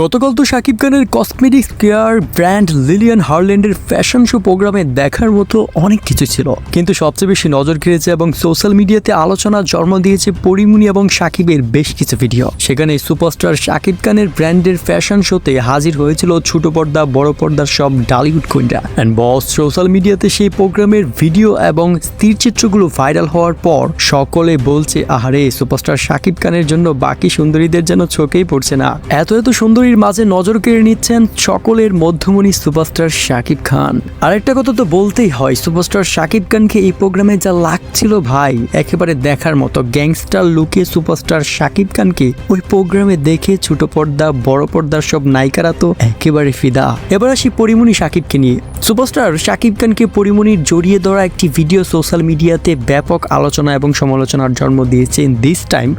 গতকাল তো শাকিব খানের কসমেটিক্স কেয়ার ব্র্যান্ড লিলিয়ান হারল্যান্ডের ফ্যাশন শো প্রোগ্রামে দেখার মতো অনেক কিছু ছিল। কিন্তু সবচেয়ে বেশি নজর কেড়েছে এবং সোশ্যাল মিডিয়াতে আলোচনা জন্ম দিয়েছে পরিমণি এবং শাকিবের বেশ কিছু ভিডিও সেখানে সুপারস্টার শাকিব খানের ব্র্যান্ডের ফ্যাশন শোতে হাজির হয়েছিল ছোট পর্দা, বড় পর্দার সব ডালিউড কুইনরা অ্যান্ড বস সোশ্যাল মিডিয়াতে সেই প্রোগ্রামের ভিডিও এবং স্থির চিত্রগুলো ভাইরাল হওয়ার পর সকলে বলছে, আহারে সুপারস্টার শাকিব খানের জন্য বাকি সুন্দরীদের যেন চোখেই পড়ছে না। এত এত সুন্দরীর মাঝে নজর কেড়ে নিচ্ছেন সকলের মধ্যমণি সুপারস্টার শাকিব খান। আরেকটা কথা তো বলতেই হয়, সুপারস্টার শাকিব খানকে এই প্রোগ্রামে যা লাগছিল ভাই, একেবারে দেখার মতো। গ্যাংস্টার লুকে সুপারস্টার শাকিব খানকে ওই প্রোগ্রামে দেখে ছোট পর্দা, বড় পর্দার সব নায়িকারা তো একেবারে ফিদা। এবার আসি পরিমণি শাকিবকে নিয়ে। সুপারস্টার শাকিব খানকে পরিমণির জড়িয়ে ধরা একটি ভিডিও সোশ্যাল মিডিয়াতে ব্যাপক আলোচনা এবং সমালোচনার জন্ম দিয়েছে। দিস টাইম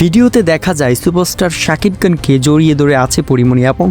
ভিডিওতে দেখা যায়, সুপারস্টার শাকিব খানকে জড়িয়ে ধরে আছে পরিমণি, এবং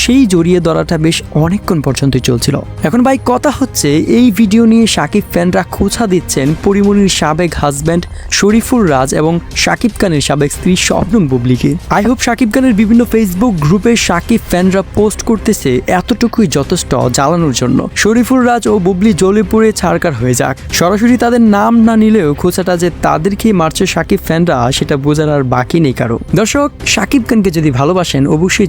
সেই জড়িয়ে ধরাটা বেশ অনেকক্ষণ পর্যন্ত চলছিল। এখন ভাই, কথা হচ্ছে, এই ভিডিও নিয়ে শাকিব ফ্যানরা খোঁচা দিচ্ছেন পরিমণির সাবেক হাজব্যান্ড শরীফুল রাজ এবং শাকিব খানের সাবেক স্ত্রী শবনম বুবলিকে। আই হোপ শাকিব খানের বিভিন্ন ফেসবুক গ্রুপে শাকিব ফ্যানরা পোস্ট করতেছে এতটুকুই যথেষ্ট জ্বালানোর জন্য। শরীফুল রাজ ও বুবলি জ্বলে পুড়ে ছাড়কার হয়ে যাক। সরাসরি তাদের নাম না নিলেও খোঁচাটা যে তাদেরকেই মারছে শাকিব ফ্যানরা, সেটা বোঝার আর বাকি নেই কারও। দর্শক শাকিব খানকে যদি ভালোবাসেন, অবশ্যই